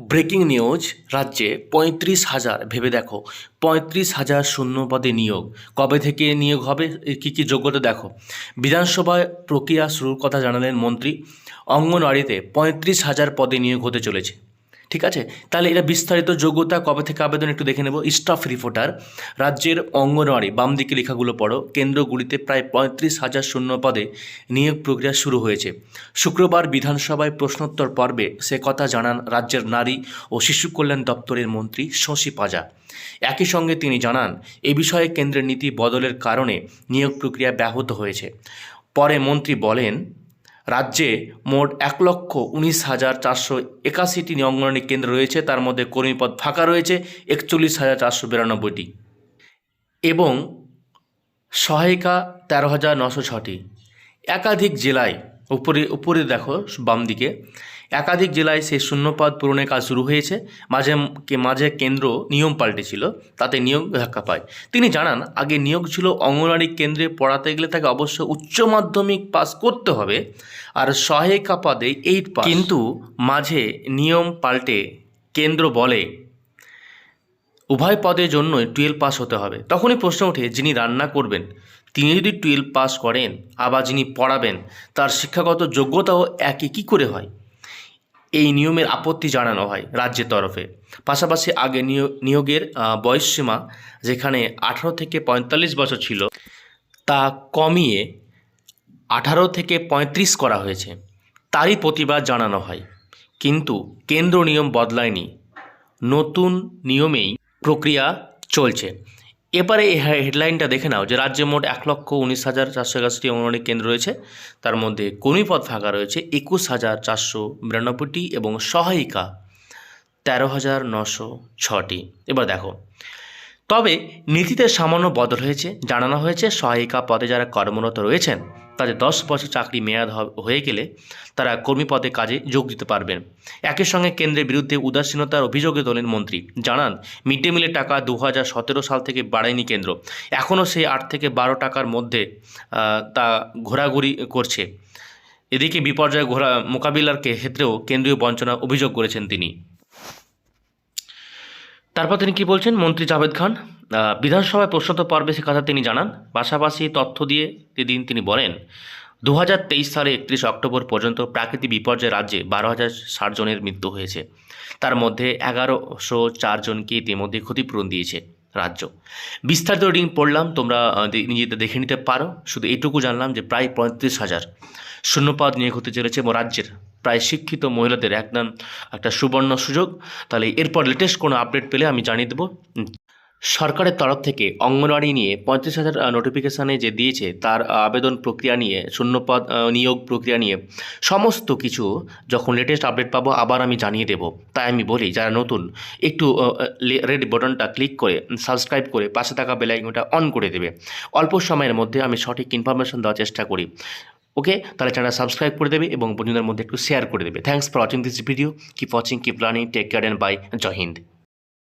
Breaking news, রাজ্যে পঁয়ত্রিশ হাজার, ভেবে দেখো, পঁয়ত্রিশ হাজার শূন্য পদে নিয়োগ। কবে থেকে নিয়োগ হবে কী কী যোগ্যতা দেখো। বিধানসভায় প্রক্রিয়া শুরুর কথা জানালেন মন্ত্রী, অঙ্গনওয়াড়িতে পঁয়ত্রিশ হাজার পদে নিয়োগ হতে চলেছে। ঠিক আছে? তাহলে এটা বিস্তারিত যোগ্যতা কবে থেকে আবেদন একটু দেখে নেব। স্টাফ রিপোর্টার, রাজ্যের অঙ্গনওয়াড়ি, বাম দিকে লেখাগুলো পড়ো। কেন্দ্রগুলিতে প্রায় পঁয়ত্রিশ হাজার শূন্য পদে নিয়োগ প্রক্রিয়া শুরু হয়েছে। শুক্রবার বিধানসভায় প্রশ্নোত্তর পর্বে সে কথা জানান রাজ্যের নারী ও শিশু কল্যাণ দপ্তরের মন্ত্রী শশী পাজা। একই সঙ্গে তিনি জানান, এ বিষয়ে কেন্দ্রের নীতি বদলের কারণে নিয়োগ প্রক্রিয়া ব্যাহত হয়েছে। পরে মন্ত্রী বলেন রাজ্যে মোট এক লক্ষ উনিশ হাজার চারশো একাশিটি অঙ্গনওয়াড়ি কেন্দ্র রয়েছে, তার মধ্যে কর্মীপদ ফাঁকা রয়েছে, একচল্লিশ হাজার চারশো বিরানব্বইটি। এবং সহায়িকা তেরো হাজার নশো ছটি। একাধিক জেলায় উপরে উপরে দেখো বাম দিকে একাধিক জেলায় সেই শূন্যপদ পূরণের কাজ শুরু হয়েছে। মাঝে, কে- মাঝে কেন্দ্র নিয়ম পাল্টেছিল, তাতে নিয়োগ ধাক্কা পায়। তিনি জানান, আগে নিয়োগ ছিল অঙ্গনওয়াড়ি কেন্দ্রে, পড়াতে গেলে তাকে অবশ্য উচ্চ মাধ্যমিক পাস করতে হবে, আর সহায়িকা পদে এইট পাস। কিন্তু মাঝে নিয়ম পাল্টে কেন্দ্র বলে, উভয় পদের জন্যই টুয়েলভ পাস হতে হবে। তখনই প্রশ্ন ওঠে, যিনি রান্না করবেন তিনি যদি টুয়েলভ পাস করেন, আবার যিনি পড়াবেন, তার শিক্ষাগত যোগ্যতাও একই কী করে হয়? এই নিয়মের আপত্তি জানানো হয় রাজ্যের তরফে। পাশাপাশি আগে নিয়োগ নিয়োগের বয়সসীমা যেখানে আঠারো থেকে পঁয়তাল্লিশ বছর ছিল, তা কমিয়ে আঠারো থেকে পঁয়ত্রিশ করা হয়েছে। তারই প্রতিবাদ জানানো হয়। কিন্তু কেন্দ্র নিয়ম বদলায়নি। নতুন নিয়মেই প্রক্রিয়া চলছে। এবারে এই হেডলাইনটা দেখে নাও যে রাজ্যে মোট এক লক্ষ উনিশ হাজার চারশো একাশিটি অঙ্গনওয়াড়ি কেন্দ্র রয়েছে। তার মধ্যে কর্মীপদ ফাঁকা রয়েছে একুশ হাজার চারশো বিরানব্বইটি এবং সহায়িকা তেরো হাজার নশো ছটি। এবার দেখো, তবে নীতিতে সামান্য বদল হয়েছে, জানানো হয়েছে সহায়িকা পদে যারা কর্মরত রয়েছেন তাদের দশ বছর চাকরি মেয়াদ হয়ে গেলে তারা কর্মীপদে কাজে যোগ দিতে পারবেন। একই সঙ্গে কেন্দ্রের বিরুদ্ধে উদাসীনতার অভিযোগে তোলেন মন্ত্রী। জানান মিড ডে মিলের টাকা দু হাজার সতেরো সাল থেকে বাড়ায়নি কেন্দ্র। এখনও সেই আট থেকে বারো টাকার মধ্যে তা ঘোরাঘুরি করছে। এদিকে বিপর্যয় ঘোরা মোকাবিলার ক্ষেত্রেও কেন্দ্রীয় বঞ্চনা অভিযোগ করেছেন তিনি। তারপর তিনি কি বলছেন? মন্ত্রী জাভেদ খান বিধানসভায় প্রশ্নোত্তর পর্বে সে কথা তিনি জানান। পাশাপাশি তথ্য দিয়ে দিন তিনি বলেন দু হাজার তেইশ সালে একত্রিশ অক্টোবর পর্যন্ত প্রাকৃতিক বিপর্যয় রাজ্যে বারো হাজার ষাট জনের মৃত্যু হয়েছে। তার মধ্যে এগারোশো চারজনকে ইতিমধ্যে ক্ষতিপূরণ দিয়েছে রাজ্য। বিস্তারিত রিং পড়লাম, তোমরা নিজেদের দেখে নিতে পারো। শুধু এটুকু জানলাম যে প্রায় পঁয়ত্রিশ হাজার শূন্যপদ নিয়োগ হতে চলেছে রাজ্যের প্রায় শিক্ষিত মহিলাদের একদম একটা সুবর্ণ সুযোগ। তাহলে এরপর লেটেস্ট কোনো আপডেট পেলে আমি জানিয়ে দেবো। সরকারের তরফ থেকে অঙ্গনওয়াড়ি নিয়ে পঁয়ত্রিশ হাজার নোটিফিকেশানে যে দিয়েছে, তার আবেদন প্রক্রিয়া নিয়ে, শূন্যপদ নিয়োগ প্রক্রিয়া নিয়ে, সমস্ত কিছু যখন লেটেস্ট আপডেট পাবো, আবার আমি জানিয়ে দেবো। তাই আমি বলি, যারা নতুন, একটু রেড বটনটা ক্লিক করে সাবস্ক্রাইব করে পাশে থাকা বেলাইকনটা অন করে দেবে। অল্প সময়ের মধ্যে আমি সঠিক ইনফরমেশন দেওয়ার চেষ্টা করি। ওকে তাহলে চ্যানেল সাবস্ক্রাইব করে দেবে এবং বন্ধুদের মধ্যে একটু শেয়ার করে দেবে। Thanks for watching this video keep watching keep learning take care and bye Jai Hind